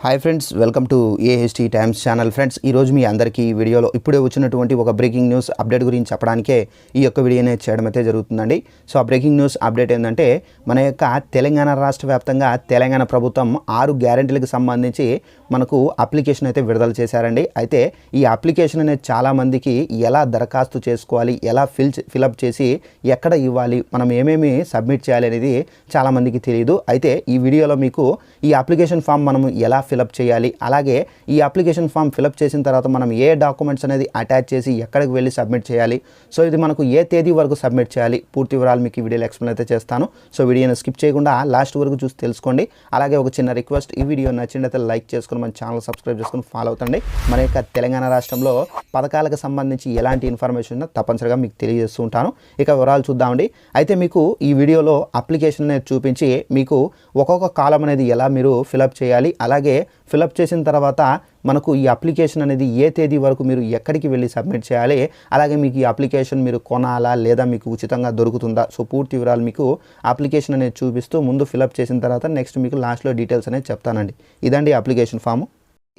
Hi friends welcome to AHT times channel friends ఈరోజు మీ అందరికీ ఈ వీడియోలో ఇప్పుడే వచ్చినటువంటి ఒక బ్రేకింగ్ న్యూస్ అప్డేట్ గురించి చెప్పడానికే ఈ యొక్క వీడియోనే చేయడం అయితే జరుగుతుందండి. సో ఆ బ్రేకింగ్ న్యూస్ అప్డేట్ ఏంటంటే మన యొక్క తెలంగాణ రాష్ట్ర వ్యాప్తంగా తెలంగాణ ప్రభుత్వం ఆరు గ్యారెంటీలకు సంబంధించి మనకు అప్లికేషన్ అయితే విడుదల చేశారండి. అయితే ఈ అప్లికేషన్ అనేది చాలామందికి ఎలా దరఖాస్తు చేసుకోవాలి ఎలా ఫిల్ ఫిలప్ చేసి ఎక్కడ ఇవ్వాలి మనం ఏమేమి సబ్మిట్ చేయాలి అనేది చాలామందికి తెలియదు అయితే ఈ వీడియోలో మీకు ఈ అప్లికేషన్ ఫామ్ మనం ఎలా ఫిలప్ చేయాలి. అలాగే ఈ అప్లికేషన్ ఫామ్ ఫిలప్ చేసిన తర్వాత మనం ఏ డాక్యుమెంట్స్ అనేది అటాచ్ చేసి ఎక్కడికి వెళ్ళి సబ్మిట్ చేయాలి. సో ఇది మనకు ఏ తేదీ వరకు సబ్మిట్ చేయాలి? పూర్తి వివరాలు మీకు ఈ వీడియోలో ఎక్స్ప్లెయిన్ అయితే చేస్తాను. సో వీడియోని స్కిప్ చేయకుండా లాస్ట్ వరకు చూసి తెలుసుకోండి. అలాగే ఒక చిన్న రిక్వెస్ట్ ఈ వీడియో నచ్చినట్లయితే లైక్ చేసుకుని మన ఛానల్ సబ్స్క్రైబ్ చేసుకుని ఫాలో అవుతండి మన యొక్క తెలంగాణ రాష్ట్రంలో పథకాలకు సంబంధించి ఎలాంటి ఇన్ఫర్మేషన్ ఉన్నా తప్పనిసరిగా మీకు తెలియజేస్తూ ఉంటాను. ఇక వివరాలు చూద్దామండి. అయితే మీకు ఈ వీడియోలో అప్లికేషన్ అనేది చూపించి మీకు ఒక్కొక్క కాలం అనేది ఎలా మీరు ఫిలప్ చేయాలి? అలాగే ఫిలప్ చేసిన తర్వాత మనకు ఈ అప్లికేషన్ అనేది ఏ తేదీ వరకు మీరు ఎక్కడికి వెళ్ళి సబ్మిట్ చేయాలి అలాగే మీకు ఈ అప్లికేషన్ మీరు కొనాలా లేదా మీకు ఉచితంగా దొరుకుతుందా? సో పూర్తి వివరాలు మీకు అప్లికేషన్ అనేది చూపిస్తూ ముందు ఫిలప్ చేసిన తర్వాత నెక్స్ట్ మీకు లాస్ట్లో డీటెయిల్స్ అనేది చెప్తానండి. ఇదండి అప్లికేషన్ ఫాము.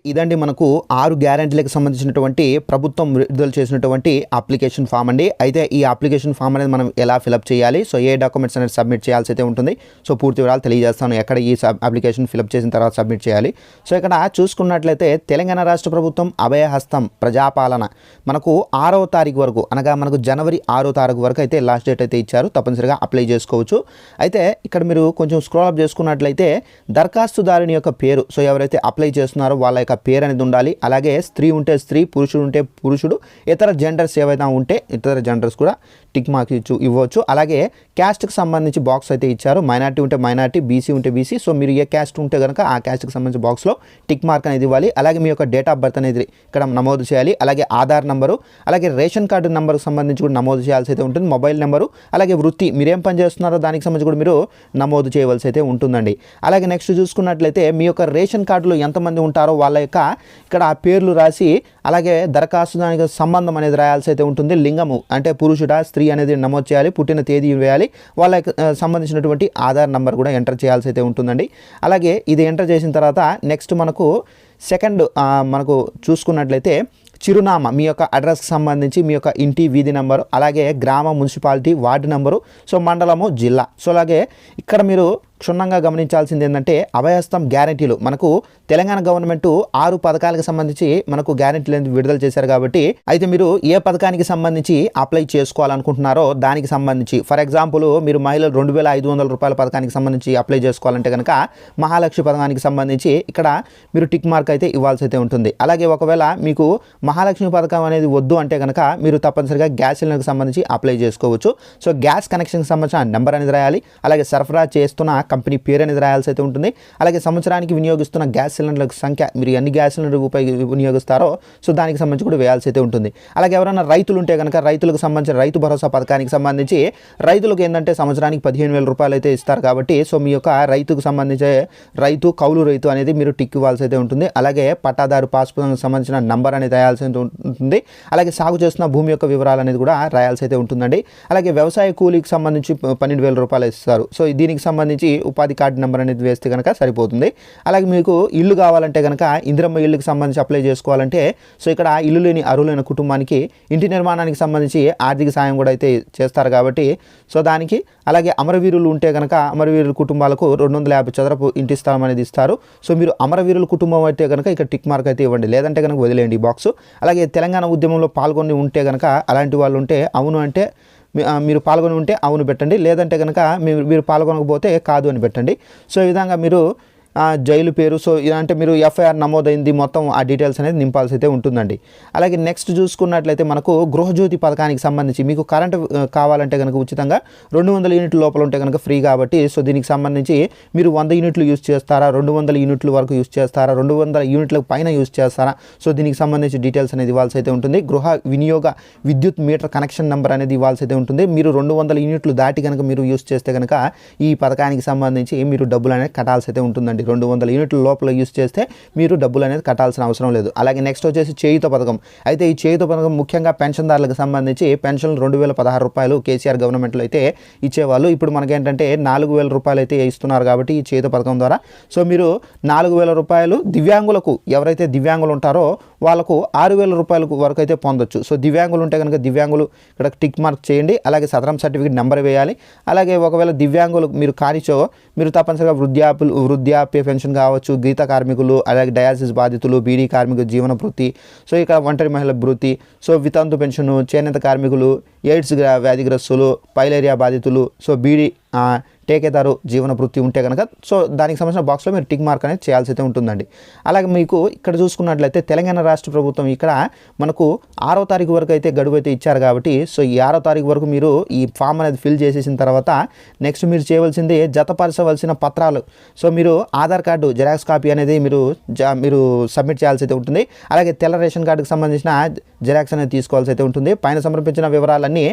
ఇదండి మనకు ఆరు గ్యారెంటీలకు సంబంధించినటువంటి ప్రభుత్వం విడుదల చేసినటువంటి అప్లికేషన్ ఫామ్ అండి. అయితే ఈ అప్లికేషన్ ఫామ్ అనేది మనం ఎలా ఫిలప్ చేయాలి? సో ఏ డాక్యుమెంట్స్ అనేది సబ్మిట్ చేయాల్సి అయితే ఉంటుంది. సో పూర్తి వివరాలు తెలియజేస్తాను. ఎక్కడ ఈ సబ్ అప్లికేషన్ ఫిలప్ చేసిన తర్వాత సబ్మిట్ చేయాలి. సో ఇక్కడ చూసుకున్నట్లయితే తెలంగాణ రాష్ట్ర ప్రభుత్వం అభయహస్తం ప్రజాపాలన మనకు ఆరో తారీఖు వరకు అనగా మనకు జనవరి ఆరో తారీఖు వరకు అయితే లాస్ట్ డేట్ అయితే ఇచ్చారు. తప్పనిసరిగా అప్లై చేసుకోవచ్చు. అయితే ఇక్కడ మీరు కొంచెం స్క్రోల్ అప్ చేసుకున్నట్లయితే దరఖాస్తుదారుని యొక్క పేరు సో ఎవరైతే అప్లై చేస్తున్నారో వాళ్ళ యొక్క పేరు అనేది ఉండాలి. అలాగే స్త్రీ ఉంటే స్త్రీ పురుషుడు ఉంటే పురుషుడు ఇతర జెండర్స్ ఏవైనా ఉంటే ఇతర జెండర్స్ కూడా టిక్ మార్క్ ఇచ్చు ఇవ్వచ్చు. అలాగే క్యాస్ట్కి సంబంధించి బాక్స్ అయితే ఇచ్చారు. మైనార్టీ ఉంటే మైనార్టీ బీసీ ఉంటే బీసీ సో మీరు ఏ క్యాస్ట్ ఉంటే కనుక ఆ క్యాస్ట్కి సంబంధించి బాక్స్లో టిక్ మార్క్ అనేది ఇవ్వాలి. అలాగే మీ యొక్క డేట్ ఆఫ్ బర్త్ అనేది ఇక్కడ నమోదు చేయాలి. అలాగే ఆధార్ నెంబరు అలాగే రేషన్ కార్డు నెంబర్కి సంబంధించి కూడా నమోదు చేయాల్సి అయితే ఉంటుంది. మొబైల్ నెంబరు అలాగే వృత్తి మీరేం పని చేస్తున్నారో దానికి సంబంధించి కూడా మీరు నమోదు చేయవలసి అయితే ఉంటుందండి. అలాగే నెక్స్ట్ చూసుకున్నట్లయితే మీ యొక్క రేషన్ కార్డులో ఎంతమంది ఉంటారో వాళ్ళ యొక్క ఇక్కడ ఆ పేర్లు రాసి అలాగే దరఖాస్తు దానికి సంబంధం అనేది రాయాల్సి అయితే ఉంటుంది. లింగము అంటే పురుషుడా స్త్రీ అనేది నమోదు చేయాలి పుట్టిన తేదీ వేయాలి. వాళ్ళ సంబంధించినటువంటి ఆధార్ నెంబర్ కూడా ఎంటర్ చేయాల్సి అయితే ఉంటుందండి. అలాగే ఇది ఎంటర్ చేసిన తర్వాత నెక్స్ట్ మనకు సెకండ్ మనకు చూసుకున్నట్లయితే చిరునామా మీ యొక్క అడ్రస్కి సంబంధించి మీ యొక్క ఇంటి వీధి నెంబరు అలాగే గ్రామ మున్సిపాలిటీ వార్డు నెంబరు సో మండలము జిల్లా. సో అలాగే ఇక్కడ మీరు క్షుణ్ణంగా గమనించాల్సింది ఏంటంటే అభయస్తం గ్యారంటీలు. మనకు తెలంగాణ గవర్నమెంట్ ఆరు పథకాలకు సంబంధించి మనకు గ్యారంటీలు విడుదల చేశారు కాబట్టి అయితే మీరు ఏ పథకానికి సంబంధించి అప్లై చేసుకోవాలనుకుంటున్నారో దానికి సంబంధించి ఫర్ ఎగ్జాంపుల్ మీరు మహిళలు రెండు వేల ఐదు వందల రూపాయల పథకానికి సంబంధించి అప్లై చేసుకోవాలంటే కనుక మహాలక్ష్మి పథకానికి సంబంధించి ఇక్కడ మీరు టిక్ మార్క్ అయితే ఇవ్వాల్సి అయితే ఉంటుంది. అలాగే ఒకవేళ మీకు మహాలక్ష్మి పథకం అనేది వద్దు అంటే కనుక మీరు తప్పనిసరిగా గ్యాస్ సిలిండర్కి సంబంధించి అప్లై చేసుకోవచ్చు. సో గ్యాస్ కనెక్షన్కి సంబంధించిన నెంబర్ అనేది రాయాలి. అలాగే సరఫరా చేస్తున్న కంపెనీ పేరు అనేది రాయాల్సి అయితే ఉంటుంది. అలాగే సంవత్సరానికి వినియోగిస్తున్న గ్యాస్ సిలిండర్ల సంఖ్య మీరు ఎన్ని గ్యాస్ సిలిండర్ ఉపయోగి వినియోగిస్తారో సో దానికి సంబంధించి కూడా వేయాల్సి అయితే ఉంటుంది. అలాగే ఎవరైనా రైతులు ఉంటే కనుక రైతులకు సంబంధించిన రైతు భరోసా పథకానికి సంబంధించి రైతులకు ఏంటంటే సంవత్సరానికి పదిహేను వేల రూపాయలు అయితే ఇస్తారు కాబట్టి సో మీ యొక్క రైతుకు సంబంధించే రైతు కౌలు రైతు అనేది మీరు టిక్ ఇవ్వాల్సి అయితే ఉంటుంది. అలాగే పట్టాదారు పాస్ పుస్తకానికి సంబంధించిన నంబర్ అనేది రాయాల్సి అయితే ఉంటుంది. అలాగే సాగు చేస్తున్న భూమి యొక్క వివరాలు అనేది కూడా రాయాల్సి అయితే ఉంటుందండి. అలాగే వ్యవసాయ కూలీకి సంబంధించి పన్నెండు వేల రూపాయలు ఇస్తారు. సో దీనికి సంబంధించి ఉపాధి కార్డు నెంబర్ అనేది వేస్తే కనుక సరిపోతుంది. అలాగే మీకు ఇల్లు కావాలంటే కనుక ఇందిరమ్మ ఇల్లుకి సంబంధించి అప్లై చేసుకోవాలంటే సో ఇక్కడ ఇల్లు లేని అరువులైన కుటుంబానికి ఇంటి నిర్మాణానికి సంబంధించి ఆర్థిక సాయం కూడా అయితే చేస్తారు కాబట్టి సో దానికి అలాగే అమరవీరులు ఉంటే కనుక అమరవీరుల కుటుంబాలకు రెండు వందల యాభై చదరపు ఇంటి స్థలం అనేది ఇస్తారు. సో మీరు అమరవీరుల కుటుంబం అయితే కనుక ఇక్కడ టిక్ మార్క్ అయితే ఇవ్వండి. లేదంటే కనుక వదిలేయండి ఈ బాక్స్. అలాగే తెలంగాణ ఉద్యమంలో పాల్గొని ఉంటే కనుక అలాంటి వాళ్ళు ఉంటే అవును అంటే మీరు పాల్గొని ఉంటే అవును పెట్టండి. లేదంటే కనుక మీరు మీరు పాల్గొనకపోతే కాదు అని పెట్టండి. సో ఈ విధంగా మీరు జైలు పేరు. సో ఇలా అంటే మీరు ఎఫ్ఐఆర్ నమోదైంది మొత్తం ఆ డీటెయిల్స్ అనేది నింపాల్సి అయితే ఉంటుందండి. అలాగే నెక్స్ట్ చూసుకున్నట్లయితే మనకు గృహజ్యోతి పథకానికి సంబంధించి మీకు కరెంట్ కావాలంటే కనుక ఉచితంగా రెండు వందల యూనిట్ల లోపల ఉంటే కనుక ఫ్రీ కాబట్టి సో దీనికి సంబంధించి మీరు వంద యూనిట్లు యూస్ చేస్తారా రెండు వందల యూనిట్ల వరకు యూస్ చేస్తారా రెండు వందల యూనిట్ల పైన యూస్ చేస్తారా సో దీనికి సంబంధించి డీటెయిల్స్ అనేది ఇవ్వాల్సి అయితే ఉంటుంది. గృహ వినియోగ విద్యుత్ మీటర్ కనెక్షన్ నెంబర్ అనేది ఇవ్వాల్సి అయితే ఉంటుంది. మీరు రెండు వందల యూనిట్లు దాటి కనుక మీరు యూస్ చేస్తే కనుక ఈ పథకానికి సంబంధించి మీరు డబ్బులు అనేది కట్టాల్సి అయితే ఉంటుందండి. ఉంటుందండి రెండు వందల యూనిట్ల లోపల యూస్ చేస్తే మీరు డబ్బులు అనేది కట్టాల్సిన అవసరం లేదు. అలాగే నెక్స్ట్ వచ్చేసి చేయుత పథకం. అయితే ఈ చేయుత పథకం ముఖ్యంగా పెన్షన్దారులకు సంబంధించి పెన్షన్లు రెండు వేల పదహారు రూపాయలు కేసీఆర్ గవర్నమెంట్లో అయితే ఇచ్చేవాళ్ళు. ఇప్పుడు మనకేంటంటే నాలుగు వేల రూపాయలు అయితే ఇస్తున్నారు కాబట్టి ఈ చేయుత పథకం ద్వారా. సో మీరు నాలుగు వేల రూపాయలు దివ్యాంగులకు ఎవరైతే దివ్యాంగులు ఉంటారో వాళ్ళకు ఆరు వేల రూపాయల వరకు అయితే పొందొచ్చు. సో దివ్యాంగులు ఉంటే కనుక దివ్యాంగులు ఇక్కడ టిక్ మార్క్ చేయండి. అలాగే సదరం సర్టిఫికేట్ నెంబర్ వేయాలి. అలాగే ఒకవేళ దివ్యాంగులు మీరు కానిచో మీరు తప్పనిసరిగా వృద్ధాపులు వృద్ధాప్య పెన్షన్ కావచ్చు గీత కార్మికులు అలాగే డయాలసిస్ బాధితులు బీడీ కార్మికులు జీవన భృతి సో ఇక్కడ ఒంటరి మహిళల భృతి సో వితంతు పెన్షన్ చేనేత కార్మికులు ఎయిడ్స్ గ్రా- వ్యాధిగ్రస్తులు పైలేరియా బాధితులు సో బీడీ టేకేదారు జీవన వృత్తి ఉంటే కనుక సో దానికి సంబంధించిన బాక్స్లో మీరు టిక్ మార్క్ అనేది చేయాల్సి అయితే ఉంటుందండి. అలాగే మీకు ఇక్కడ చూసుకున్నట్లయితే తెలంగాణ రాష్ట్ర ప్రభుత్వం ఇక్కడ మనకు ఆరో తారీఖు వరకు అయితే గడువు అయితే ఇచ్చారు కాబట్టి సో ఈ ఆరో తారీఖు వరకు మీరు ఈ ఫామ్ అనేది ఫిల్ చేసేసిన తర్వాత నెక్స్ట్ మీరు చేయవలసింది జతపరచవలసిన పత్రాలు. సో మీరు ఆధార్ కార్డు జెరాక్స్ కాపీ అనేది మీరు జా మీరు సబ్మిట్ చేయాల్సి అయితే ఉంటుంది. అలాగే తెల్ల రేషన్ కార్డుకి సంబంధించిన జెరాక్స్ అనేది తీసుకోవాల్సి అయితే ఉంటుంది. పైన సమర్పించిన వివరాలన్నీ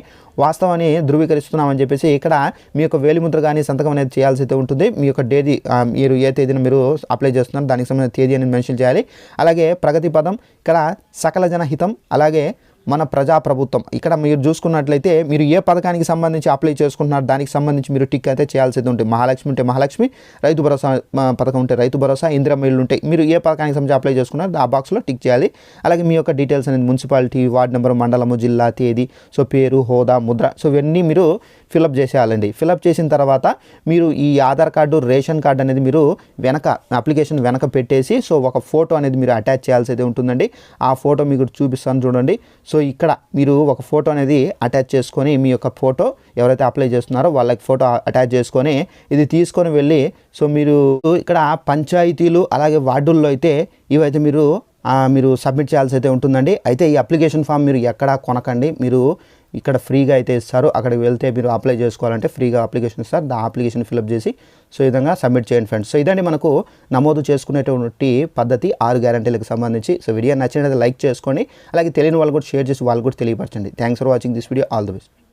వాస్తవాన్ని ధృవీకరిస్తున్నామని చెప్పేసి ఇక్కడ మీ యొక్క వేలిముద్ర కానీ సంతకం అనేది చేయాల్సి అయితే ఉంటుంది. మీ యొక్క తేదీ మీరు ఏ తేదీన మీరు అప్లై చేస్తున్నారు దానికి సంబంధించిన తేదీ అనేది మెన్షన్ చేయాలి. అలాగే ప్రగతి పదం ఇక్కడ సకల జనహితం అలాగే మన ప్రజాప్రభుత్వం. ఇక్కడ మీరు చూసుకున్నట్లయితే మీరు ఏ పథకానికి సంబంధించి అప్లై చేసుకుంటున్నారు దానికి సంబంధించి మీరు టిక్ అయితే చేయాల్సి ఉంటుంది. మహాలక్ష్మి ఉంటే మహాలక్ష్మి రైతు భరోసా పథకం ఉంటే రైతు భరోసా ఇందిరమ్మ ఇల్లు ఉంటాయి మీరు ఏ పథకానికి సంబంధించి అప్లై చేసుకున్నారు ఆ బాక్స్లో టిక్ చేయాలి. అలాగే మీ యొక్క డీటెయిల్స్ అనేది మున్సిపాలిటీ వార్డు నెంబర్ మండలము జిల్లా తేదీ సో పేరు హోదా ముద్ర సో ఇవన్నీ మీరు ఫిలప్ చేసేయాలండి. ఫిలప్ చేసిన తర్వాత మీరు ఈ ఆధార్ కార్డు రేషన్ కార్డు అనేది మీరు వెనక అప్లికేషన్ వెనక పెట్టేసి సో ఒక ఫోటో అనేది మీరు అటాచ్ చేయాల్సి అయితే ఉంటుందండి. ఆ ఫోటో మీకు చూపిస్తాను చూడండి. సో సో ఇక్కడ మీరు ఒక ఫోటో అనేది అటాచ్ చేసుకొని మీ యొక్క ఫోటో ఎవరైతే అప్లై చేస్తున్నారో వాళ్ళకి ఫోటో అటాచ్ చేసుకొని ఇది తీసుకొని వెళ్ళి సో మీరు ఇక్కడ పంచాయతీలు అలాగే వార్డుల్లో అయితే ఇవైతే మీరు మీరు సబ్మిట్ చేయాల్సి అయితే ఉంటుందండి. అయితే ఈ అప్లికేషన్ ఫామ్ మీరు ఎక్కడా కొనకండి. మీరు ఇక్కడ ఫ్రీగా అయితే ఇస్తారు. అక్కడికి వెళ్తే మీరు అప్లై చేసుకోవాలంటే ఫ్రీగా అప్లికేషన్ ఇస్తారు. ఆ అప్లికేషన్ ఫిల్అప్ చేసి సో ఈ విధంగా సబ్మిట్ చేయండి ఫ్రెండ్స్ సో ఇదండి మనకు నమోదు చేసుకునేటువంటి పద్ధతి ఆరు గ్యారంటీలకు సంబంధించి. సో వీడియో నచ్చినట్లయితే లైక్ చేసుకోండి. అలాగే తెలియని వాళ్ళు కూడా షేర్ చేసి వాళ్ళు కూడా తెలియపరచండి. Thanks for watching this video all the best